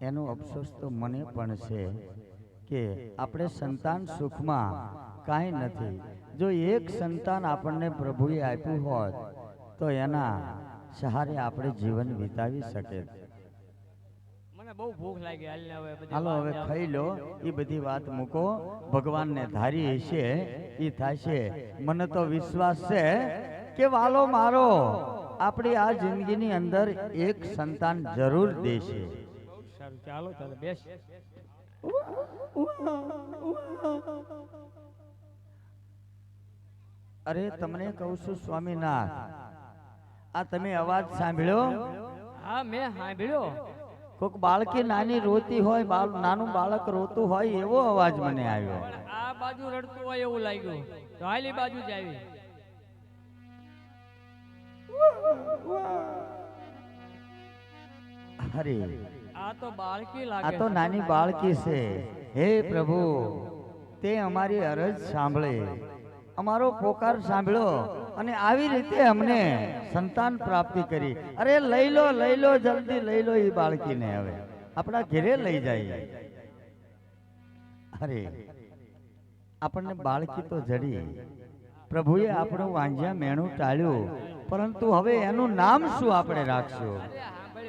એનો અફસોસ તો મને પણ છે કે આપણે સંતાન સુખમાં કાંઈ નથી. જો એક સંતાન આપણને પ્રભુએ આપ્યું હોત તો એના સહારે આપણે જીવન વિતાવી શકે મને બહુ ભૂખ લાગી હાલ હવે ખાઈ લો એ બધી વાત મૂકો. ભગવાનને ધારી હશે એ થશે મને તો વિશ્વાસ છે કે વાલો મારો આપણી આ જિંદગીની અંદર એક સંતાન જરૂર દેશે. ચાલો ચાલો બેસ. અરે તમને કહું છું સ્વામીનાથ આ તમે અવાજ સાંભળ્યો? હા મેં સાંભળ્યો. કોઈક બાળકી નાની રોતી હોય બાળ નાનું બાળક રોતું હોય એવો અવાજ મને આવ્યો. આ બાજુ રડતું હોય એવું લાગ્યું. તો હાલી બાજુ જ આવી. અરે આ તો બાળકી આ તો નાની બાળકી છે. હે પ્રભુ તે અમારી અરજ સાંભળે. અમારો પોકાર સાંભળ્યો અને આવી રીતે અમને સંતાન પ્રાપ્તિ કરી. અરે લઈ લો લઈ લો જલ્દી લઈ લો એ બાળકીને હવે. આપણા ઘરે લઈ જાય. અરે આપણને બાળકી તો જડી. પ્રભુએ આપણું વાંજ્યા મેણું ટાળ્યું. પરંતુ હવે એનું નામ શું આપણે રાખશું?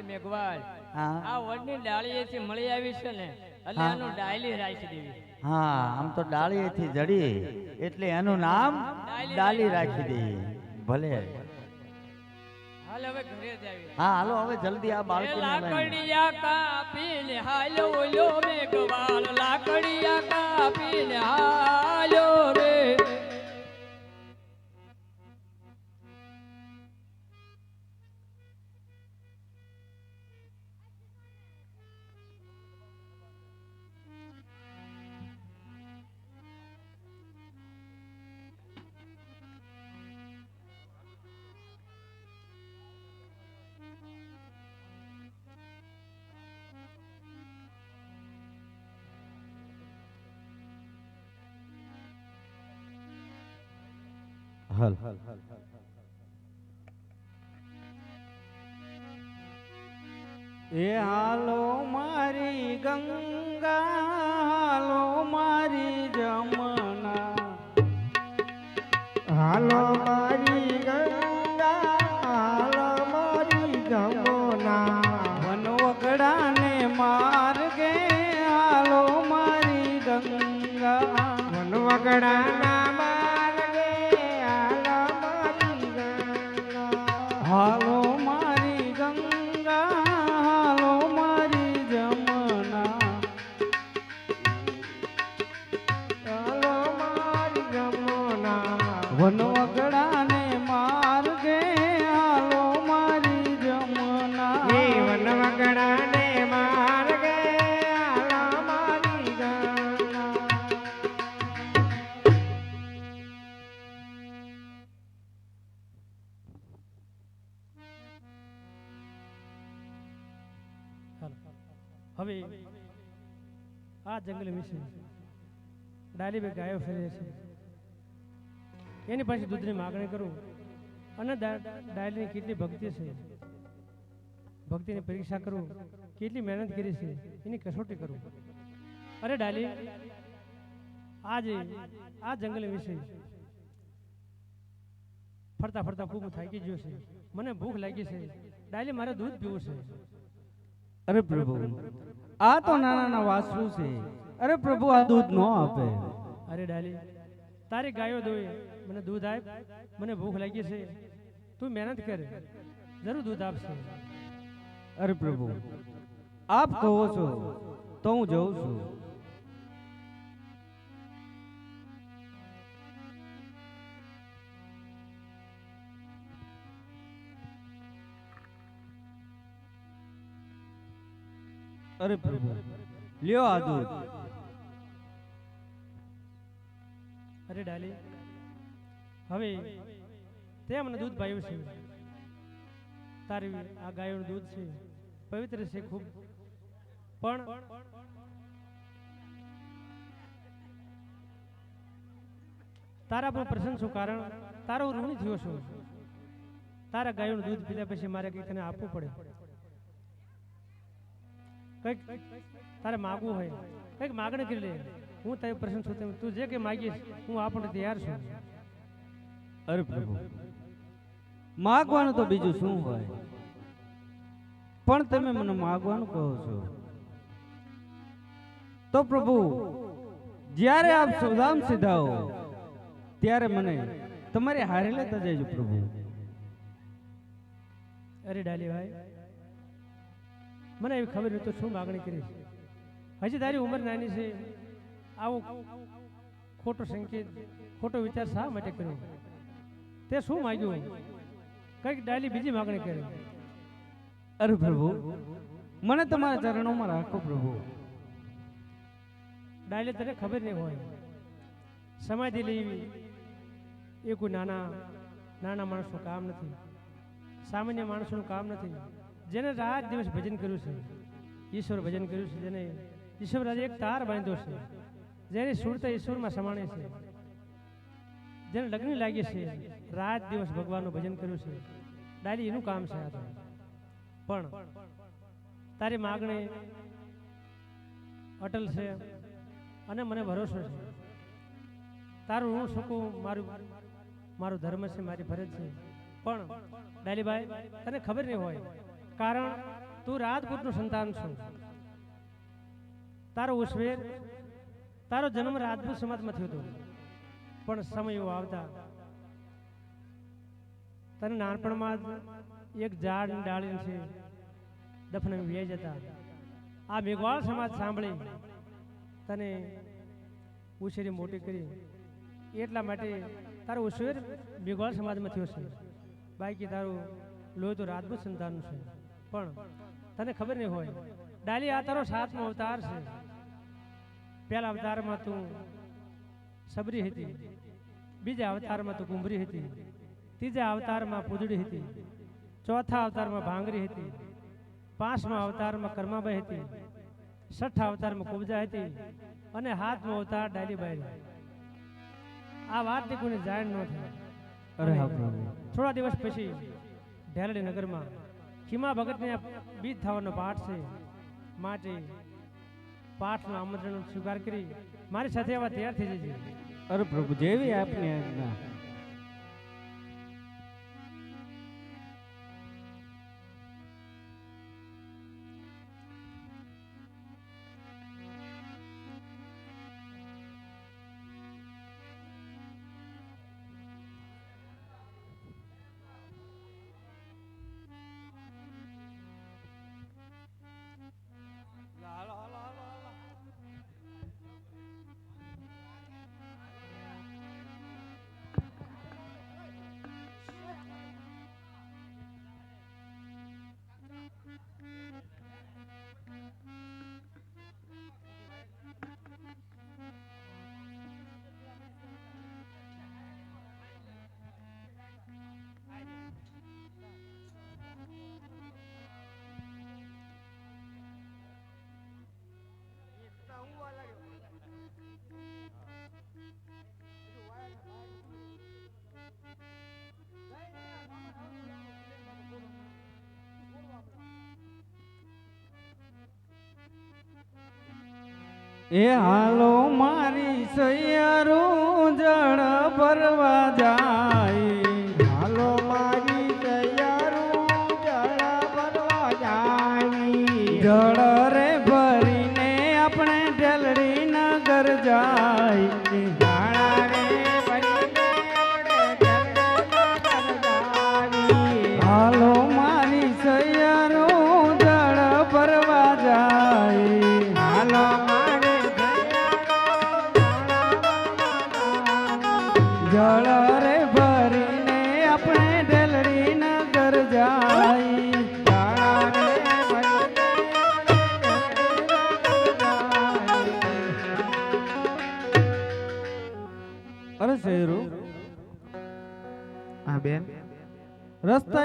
મેઘવાળ આ વડની ડાળીએથી મળી આવી છે ને એટલે હા. ડાયલી રાખી દેવી. હા આમ તો ડાળીએથી જડી એટલે એનું નામ ડાલી રાખી દઈએ ભલે. હાલ હવે ઘરે જ હા હાલો હવે જલ્દી આ એ લાકડીયા કાપી મેઘવાળ લાકડિયા હાલ્યો રે એ હાલો મારી ગંગા, હાલો મારી જમના. હાલો મારી ગંગા, હાલો મારી જમના. વનવગડાને માર્ગે, હાલો મારી ગંગા. વનવગડાના હવે આ જંગલ વિશે ડાલીબે ગાયો ફેરે છે. એની પાસે દૂધની માગણી કરું. અને ડાયલીની કેટલી ભક્તિ છે. ભક્તિની પરીક્ષા કરું. કેટલી મહેનત કરી છે. એની કસોટી કરું. અરે ડાલી આજે આ જંગલ વિશે ફરતા ફરતા ખૂબ થાકી ગયો છે. મને ભૂખ લાગી છે. ડાયલી મારે દૂધ પીવું છે. અરે પ્રભુ આ તો નાના વાસરું છે. અરે પ્રભુ આ દૂધ ન આપે. અરે ડાલી તારી ગાયો દોય મને દૂધ આપ મને ભૂખ લાગી છે. તું મહેનત કર જરૂર દૂધ આપશે. અરે પ્રભુ આપ કહો છો તો હું જઉં છું. અરે પ્રભુ. લ્યો આ દૂધ. અરે ડાલી, હવે તે મને દૂધ પાયું છે. તારી આ ગાયનું દૂધ છે. પવિત્ર છે ખૂબ. પણ તારા પર પ્રસન્ન છું કારણ તારો ઋણી થયો છું. તારા ગાયનું દૂધ પીધા પછી મારે કંઈક તને આપવું પડે? કંઈક તારે માગવું હોય કંઈક માગણી કરી લે. હું તારી પ્રસન્ન છું તેમ. તું જે કંઈ માગીશ હું આપણને તૈયાર છું. અરે પ્રભુ માગવાનું તો બીજું શું હોય? પણ તમે મને માગવાનું કહો છો. તો પ્રભુ જ્યારે આપ સૌદામ સીધાઓ ત્યારે મને તમારે હારે લેતા જજો પ્રભુ. અરે ડાલી ભાઈ મને એવી ખબર નહીં તો શું માગણી કરીશ હજી તારી ઉંમર નાની છે. આવો ખોટો સંકેત ખોટો વિચાર શા માટે કર્યો? તે શું માગ્યું? કંઈક ડાયલી બીજી માગણી કરી. અરે પ્રભુ મને તમારા ચરણોમાં રાખો પ્રભુ. ડાયલે તને ખબર નહીં હોય. સમાધિ લેવી એ કોઈ નાના નાના માણસનું કામ નથી. સામાન્ય માણસોનું કામ નથી. જેને રાત દિવસ ભજન કર્યું છે, ઈશ્વર ભજન કર્યું છે, જેને ઈશ્વર આજે એક તાર બાંધ્યો છે, જેની સુરતા ઈશ્વરમાં સમાણે છે, જેને લગ્ન લાગી છે, રાત દિવસ ભગવાનનું ભજન કર્યું છે. ડાયલી એનું કામ છે આ પણ તારી માગણી અટલ છે અને મને ભરોસો છે. તારું હું શકું મારું મારું ધર્મ છે, મારી ફરજ છે. પણ ડાલીભાઈ તને ખબર નહીં હોય કારણ તું રાજપૂતનું સંતાન છું. તારો ઉશ્વેર તારો જન્મ રાજપૂત સમાજમાં થયો હતો. પણ સમય આવતા તને નાનપણમાં એક ઝાડ ડાળી છે દફન વ્યાઈ જતા. આ મેઘવાળ સમાજ સાંભળી તને ઉછેરી મોટી કરી. એટલા માટે તારો ઉછેર મેઘવાળ સમાજમાં થયો છે. બાકી તારું લોહી તો રાજપૂત સંતાનનું છે. પણ તને ખબર નહીં હોય ડાલી આ તારો સાતમો અવતાર છે. પહેલા અવતારમાં તું સબરી હતી બીજા અવતારમાં તું કુંભરી હતી ત્રીજા અવતારમાં પૂજડી હતી ચોથા અવતારમાં ભાંગરી હતી પાંચમા અવતારમાં કર્માબાઈ હતી છઠ્ઠા અવતારમાં કુબજા હતી અને હાથમાં અવતાર ડાલીબાઈ આ વાત કોઈને જાણ ન થાય. અરે થોડા દિવસ પછી ઢેલડી નગરમાં ખીમા ભગતને બીજ થવાનો પાઠ છે. માટે પાઠનું આમંત્રણ સ્વીકાર કરી મારી સાથે આવા તૈયાર થઈ જશે અરે પ્રભુ, જેવી આપની આજ્ઞા. એ હાલો મારી સૈયારું જળ ભરવા જાય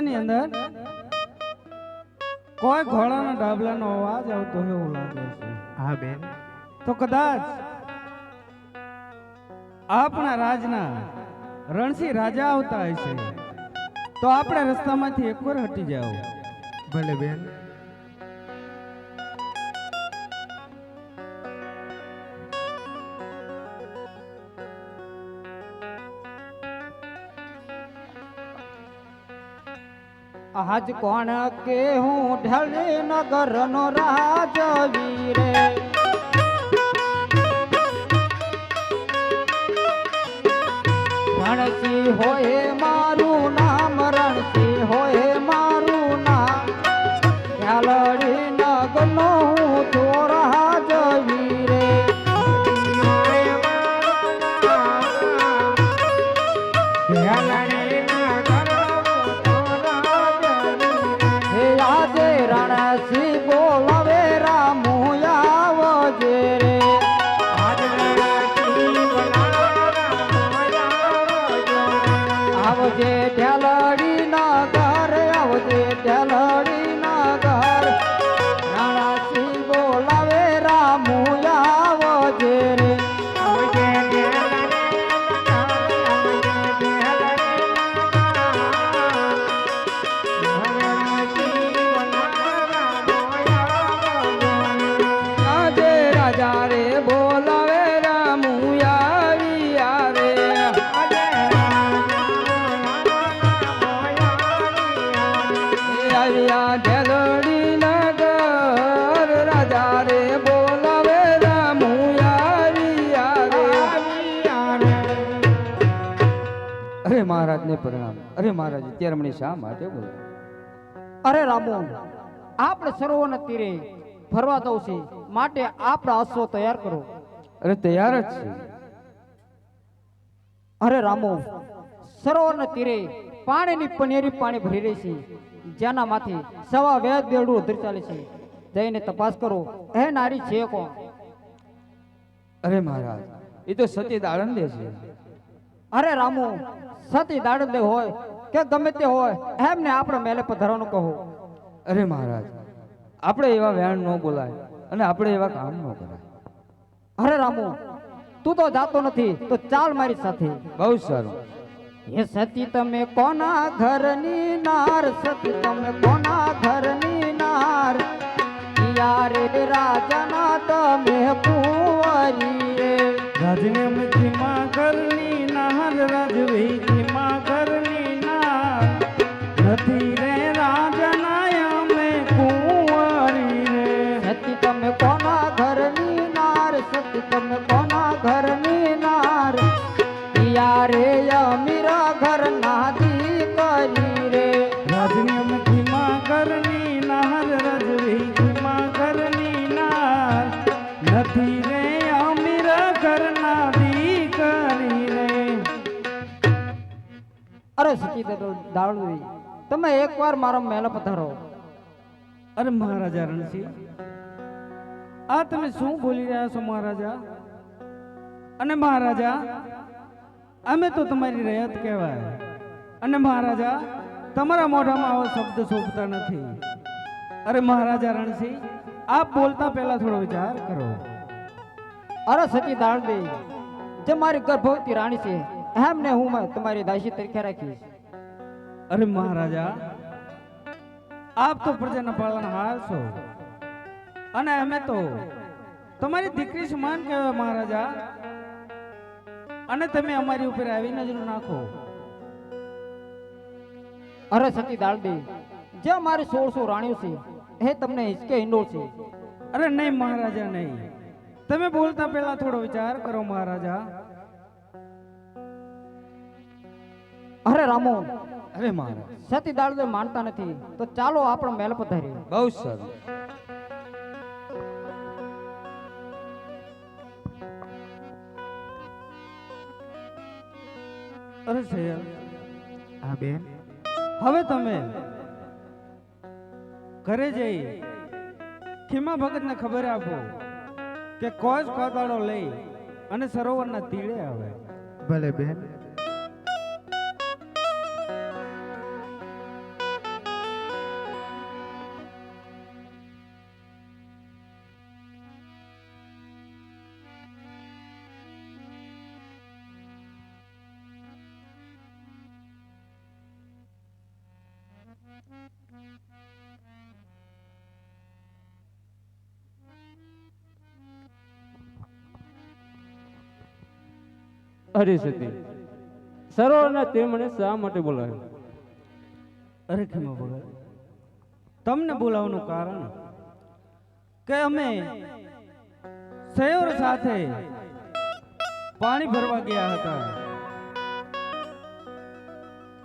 રસ્તાની અંદર કોઈ ઘોડાના ડાબલાનો અવાજ આવતો હોય એવું લાગે છે. હા બેન. તો કદાચ આપણા રાજના રણસિંહ રાજા આવતા હશે. તો આપણે રસ્તામાંથી એકવાર હટી જાઓ. ભલે બેન. આજ કોણ કે હું ઢળી નગર નો રાજવીરે રણસિંહ હોય મહારાજને પ્રણામ. અરે મહારાજ અત્યારે મને શા માટે બોલો? અરે રામો આપણે સરોવરના તીરે ફરવા દઉં છે માટે આપણા અશ્વ તૈયાર કરો. અરે તૈયાર જ છે. અરે રામો સરોવરના તીરે પાણીની પનેરી પાણી ભરી રહી છે જેના માંથી સવા વેદ દેડું ઉધર ચાલે છે. જઈને તપાસ કરો હે નારી છે કોણ? અરે મહારાજ એ તો સતી આળંદે છે. અરે રામુ સતી દાડદે હોય કે ગમે તે હોય એમને આપણે મેલે પધારવાનું કહો. અરે મહારાજ આપણે એવા વ્યાણ ન બોલાય અને આપણે એવા કામ ન કરાય. અરે રામુ તું તો જાતો નથી તો ચાલ મારી સાથે. બહુ સારું. હે સતી તમે કોના ઘરની નાર? સતી તમે કોના ઘરની નાર? યારે રાજાના તમે કુંવરી રાજને નાર રાજવી અરે સતી દાળવી તમે એકવાર મારો મેલે પધારો. અરે મહારાજા રણસિંહ આ તમે શું બોલી રહ્યા છો મહારાજા? અને મહારાજા અમે તો તમારી રયત કહેવાય. અને મહારાજા તમારા મોઢામાં આવો શબ્દ શોભતા નથી. અરે મહારાજા રણસિંહ આપ બોલતા પહેલા થોડો વિચાર કરો. અરે સતી દાળવી જે મારી ગર્ભવતી રાણી છે એમને હું તમારી દાસી તરીકે રાખીશ. અરે મહારાજા આપ તો પ્રજાના પાલનહાર છો. અને અમે તો તમારી દીકરી સમાન કહેવાય મહારાજા. અને તમે અમારી ઉપર આવી નજર નાખો. અરે સતી દાળડી જે મારી સોળસો રાણીઓ છે એ તમને હિચકે હિંડોળ છે. અરે નહીં મહારાજા નહીં. તમે બોલતા પહેલા થોડો વિચાર કરો મહારાજા. અરે રામો અરે મારા. સતી દાળવી માનતા નથી તો ચાલો આપણો મેલ પધારી બહુ સારું અરે સૈયદ હા બેન. હવે તમે ઘરે જઈ ખીમા ભગતને ખબર આપો કે કોચ કોદાળો લઈ અને સરોવરના તીડે આવે. ભલે બેન. અરે સતી સરોવરના તે મને શા માટે બોલાવ્યો? અરે ખેમા ભગત તમને બોલાવવાનું કારણ કે અમે સયોર સાથે પાણી ભરવા ગયા હતા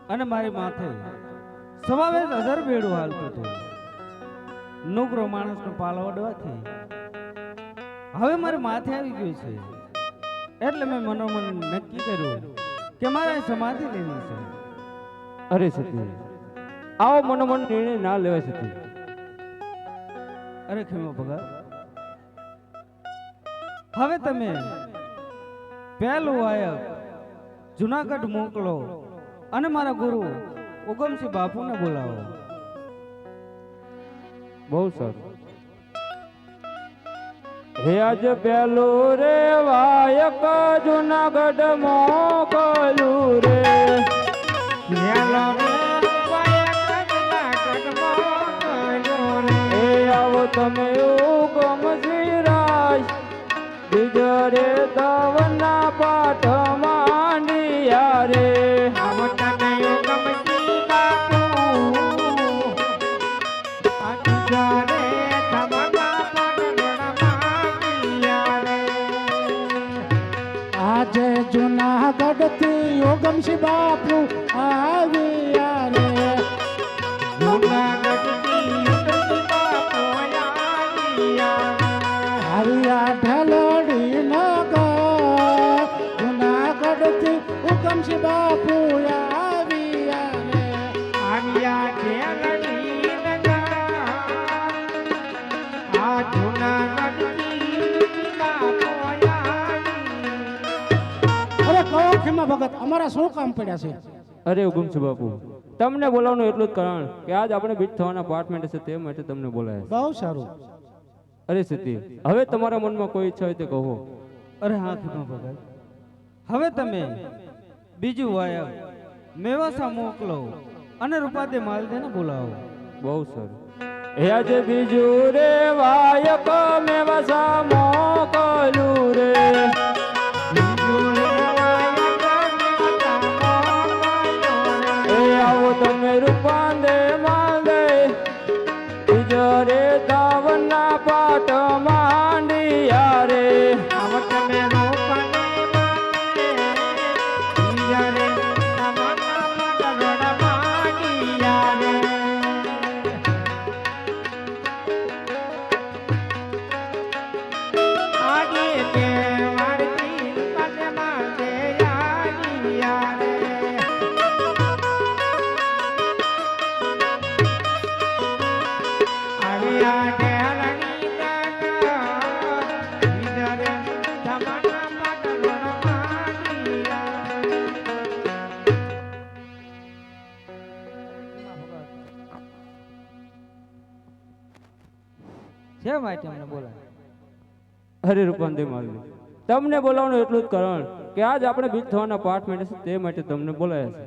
અને મારી માથે સવાવેદ અધર બેડું હાલતું હતું. નોકરો માણસનો પાલો અડવાથી. હવે મારે માથે આવી ગયું છે. એટલે મેં મનોમન નક્કી કર્યું કે મારે સમાધિ લેવી છે. અરે સતી, આવો મનોમન નિર્ણય ના લેવાય સતી. અરે ખેમો ભગત, હવે તમે પહેલું આયક જુનાગઢ મોકલો અને મારા ગુરુ ઉગમસિંહ બાપુને બોલાવો. બહુ સારું હે આજ પેલું રે વાયક જુનાગઢ મોકલું રે. આવો તમે ઉગમ સિરાજ બીજો રે દવના પાઠ માંડિયા રે. અરે ઉગમસિંહ બાપુ. તમને બોલાવવાનું એટલું જ કારણ કે આજ આપણે બીટ થવાના પાઠ છે તે માટે તમને બોલાય બહુ સારું. અરે સિદ્ધિ હવે તમારા મનમાં કોઈ ઈચ્છા હોય તે કહો. અરે હા ભગત હવે તમે બીજું વાયક મેવાસા મોકલો અને રૂપાદે માલદેને બોલાવો. બહુ સારું. હે આજે બીજું રે વાયક મેવાસા મોકલું રે. છે માટે અમને બોલાવે? અરે રૂપાંદે માંગે તમને બોલાવવાનું એટલું જ કારણ કે આજ આપણે બીજ થવાના પાઠ માંડે છે તે માટે તમને બોલાયા છે.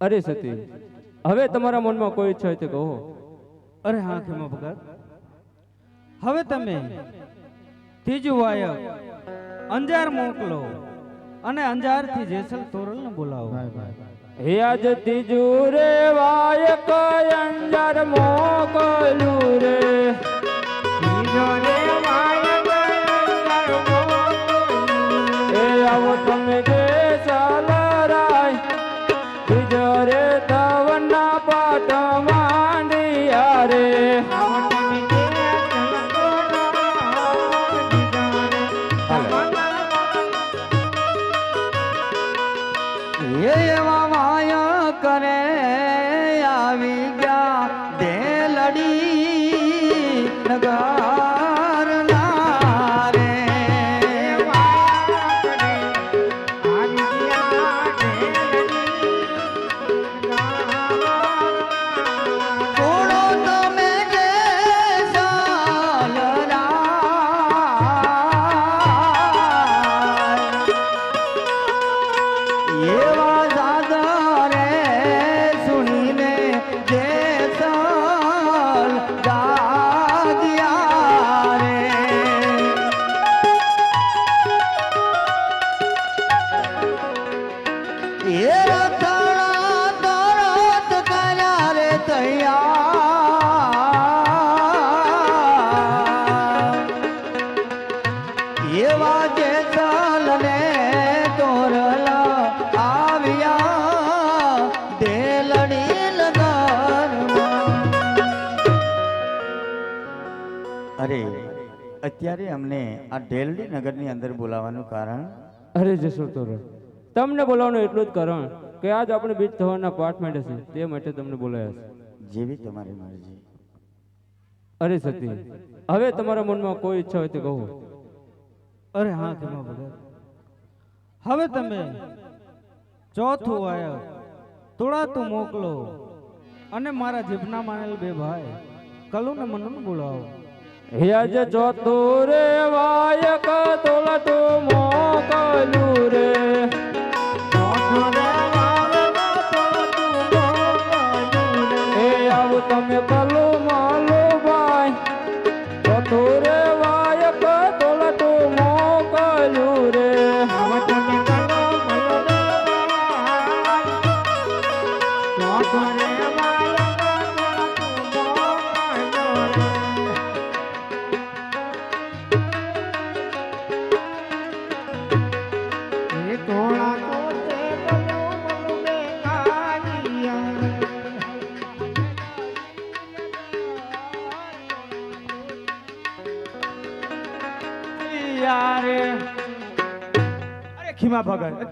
અરે સતી હવે તમારા મનમાં કોઈ ઈચ્છા હોય તે કહો. અરે હા ખેમા ભગત. હવે તમે ત્રીજું વાયક અંજાર મોકલો અને અંજારથી જેસલ તોરલને બોલાવો. હે આજ ત્રીજું રે મો અંજાર મોકલું રે. અરે અત્યારે અમને આ ઢેલડી નગરની અંદર બોલાવવાનું કારણ? અરે જશોતર તમને બોલાવવાનું એટલું જ કારણ કે આજ આપણે બીજ થવાના પાઠ હશે છે તે માટે તમને બોલાયા છે. જેવી તમારી મરજી. અરે સતી હવે તમારા મનમાં કોઈ ઈચ્છા હોય તો કહો. અરે હા ભગત હવે તમે ચોથું આયો થોડા તું મોકલો અને મારા જીભના માનેલ બે ભાઈ કલુ ને મનુ બોલાવો. યાજ ચોથું રે વાયક તુલટુ મોકલું રે.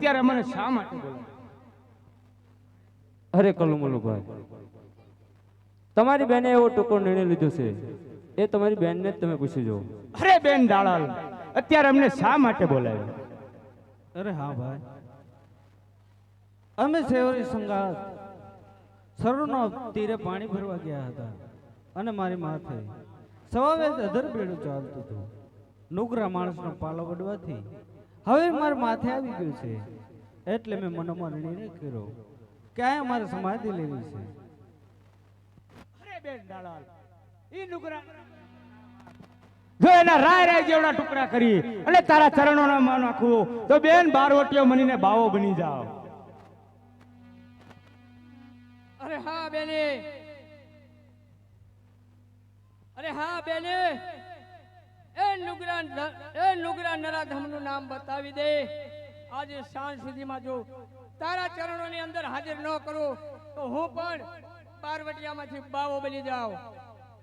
અત્યારે મને શા માટે બોલાવો? અરે કલુમલુ ભાઈ તમારી બેને એવો ટૂંકો નિર્ણય લીધો છે. એ તમારી બેનને જ તમે પૂછી જો અરે બેન દાળાલ અત્યારે અમને શા માટે બોલાવ્યો અરે હા ભાઈ. અમે સેવરી સંગાત સરોનો તીરે પાણી ભરવા ગયા હતા અને મારી માથે સવાવે અધર બેડું ચાલતું હતું. નુગરા માણસનો પાલો વડવાથી હવે મારા માથે આવી ગયું છે. એટલે મેં મનોમન નિર્ણય કર્યો કે આ મારે સમાધિ લેવી છે. અરે બેન દાળાલ ઈ નુકરા જો એના રાય રાય જેવડા ટુકડા કરી અને તારા ચરણોના માં નાખવું તો બેન બારવટીઓ મનીને બાવો બની જાવ અરે હા બેને. અરે હા બેને. એ નુગરા ન- એ નુગરા નરાધમનું નામ બતાવી દે. આજે સાંજ સુધીમાં જો તારા ચરણોની અંદર હાજર ન કરો તો હું પણ પાર્વતીયામાંથી બાવો બની જાઉં.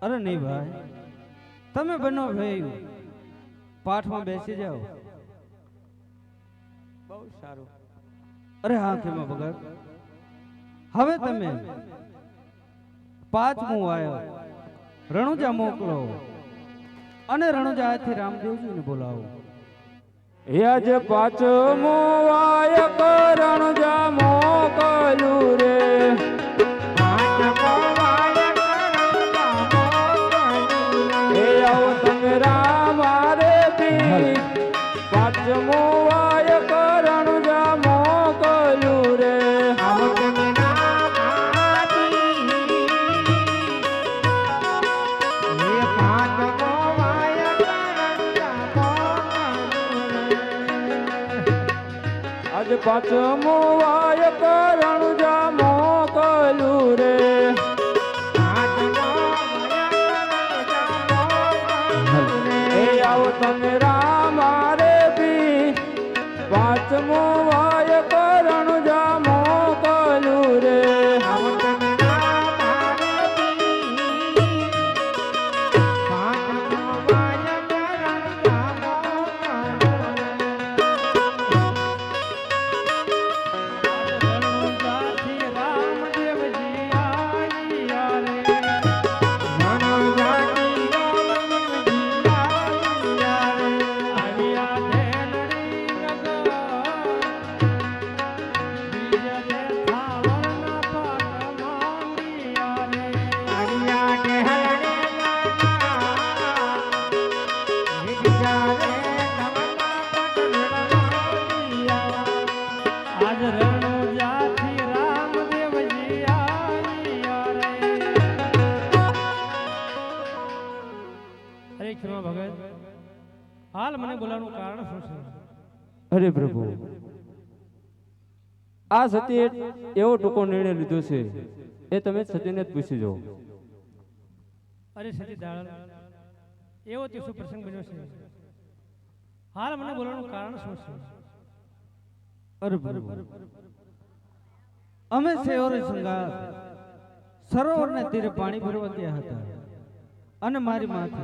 અરે નહીં ભાઈ તમે બનો ભાઈ. પાઠમાં બેસી જાઓ. બહુ સારું. અરે હા ખેમા ભગત હવે તમે પાંચમું આવ્યો રણુજા મોકલો. અને રણુજાથી રામદેવજીને બોલાવો. યાજ પાંચમો વાયક મો મોકલું રે. આજ વાય કરણ રણજા મોકલું રે. આ સતીએ એવો ટૂંકો નિર્ણય લીધો છે. એ તમે સતીને જ પૂછી જાઓ અરે સતી દાળ એવો તે શું પ્રસંગ બન્યો છે? હાલ મને બોલવાનું કારણ શું છે? અરે અમે સરોવર ને સરોવરને તીરે પાણી ભરવા ગયા હતા. અને મારી માથે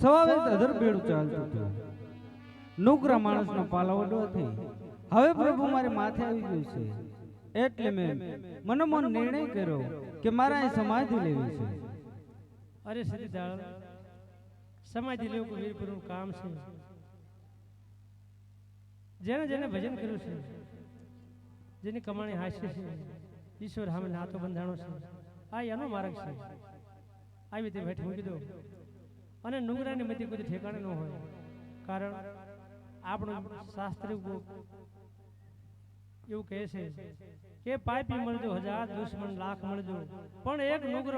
સવારે અધર બેડું ચાલતું હતું. નોકરા માણસનો પાલાવડવાથી હવે પ્રભુ મારે માથે આવી ગયું છે. એટલે મેં મનોમન નિર્ણય કર્યો કે મારે અહીં સમાધિ લેવી છે. અરે સતીદાળ સમાધિ લેવું કોઈ વીરપુરનું કામ છે? જેને જેને ભજન કર્યું છે જેની કમાણી હાસ્ય છે ઈશ્વર સામે નાતો બંધાણો છે આ એનો માર્ગ છે. આવી રીતે ભેટ મૂકી દો. અને નુંગરાની મતી કોઈ ઠેકાણે ન હોય. કારણ આપણું શાસ્ત્ર એવું કહે છે કે પાપી મળજો હજાર દુશ્મન લાખ મળજો. પણ એક નુગ્ર